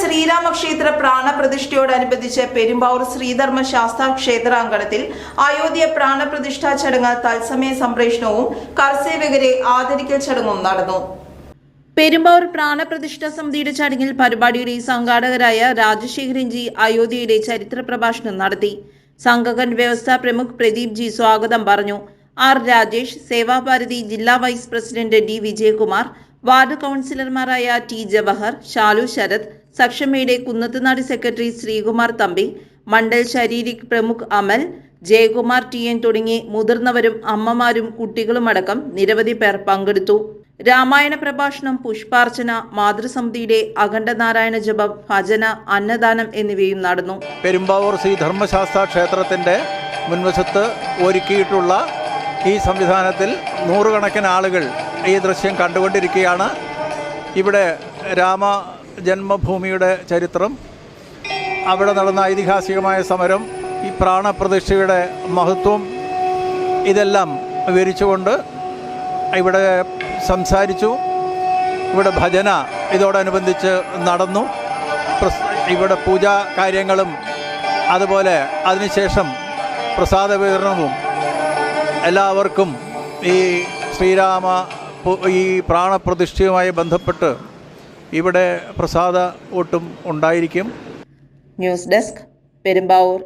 ശ്രീരാമക്ഷേത്ര പ്രാണപ്രതിഷ്ഠയോടനുബന്ധിച്ച് പെരുമ്പാവൂർ ശ്രീധർമ്മ ശാസ്താ ക്ഷേത്രാങ്കണത്തിൽ അയോധ്യ പ്രാണപ്രതിഷ്ഠാ ചടങ്ങ് തത്സമയ സംപ്രേഷണവും കർസേവകരെ ആദരിക്കൽ ചടങ്ങും നടന്നു. പെരുമ്പാവൂർ പ്രാണപ്രതിഷ്ഠ സമിതിയുടെ ചടങ്ങിൽ പരിപാടിയുടെ സംഘാടകരായ രാജശേഖരൻ ജി അയോധ്യയിലെ ചരിത്ര പ്രഭാഷണം നടത്തി. സംഘകൻ വ്യവസ്ഥാ പ്രമുഖ് പ്രദീപ് ജി സ്വാഗതം പറഞ്ഞു. ആർ രാജേഷ് സേവാഭാരതി ജില്ലാ vice president D Vijayakumar ward കൗൺസിലർമാരായ ടി ജവഹർ ഷാലു ശരത് സക്ഷമയുടെ കുന്നത്തുനാട് സെക്രട്ടറി ശ്രീകുമാർ തമ്പി മണ്ഡൽ ശാരീരിക് പ്രമുഖ് അമൽ ജയകുമാർ ടി എൻ തുടങ്ങി മുതിർന്നവരും അമ്മമാരും കുട്ടികളുമടക്കം നിരവധി പേർ പങ്കെടുത്തു. രാമായണ പ്രഭാഷണം പുഷ്പാർച്ചന മാതൃസമിതിയുടെ അഖണ്ഡനാരായണ ജപം ഭജന അന്നദാനം എന്നിവയും നടന്നു. പെരുമ്പാവൂർ ശ്രീ ധർമ്മശാസ്ത്ര ക്ഷേത്രത്തിന്റെ മുൻവശത്ത് ഒരുക്കിയിട്ടുള്ള ഈ സംവിധാനത്തിൽ നൂറുകണക്കിന് ആളുകൾ ഈ ദൃശ്യം കണ്ടുകൊണ്ടിരിക്കുകയാണ്. ഇവിടെ രാമ ജന്മഭൂമിയുടെ ചരിത്രം അവിടെ നടന്ന ഐതിഹാസികമായ സമരം ഈ പ്രാണപ്രതിഷ്ഠയുടെ മഹത്വം ഇതെല്ലാം വിവരിച്ചുകൊണ്ട് ഇവിടെ സംസാരിച്ചു. ഇവിടെ ഭജന ഇതോടനുബന്ധിച്ച് നടന്നു. ഇവിടെ പൂജാ കാര്യങ്ങളും അതുപോലെ അതിനുശേഷം പ്രസാദ വിതരണവും. എല്ലാവർക്കും ഈ ശ്രീരാമ ഈ പ്രാണപ്രതിഷ്ഠയുമായി ബന്ധപ്പെട്ട് ഇവിടെ പ്രസാദ ഒട്ടും ഉണ്ടായിരിക്കും. News desk Perumbavoor.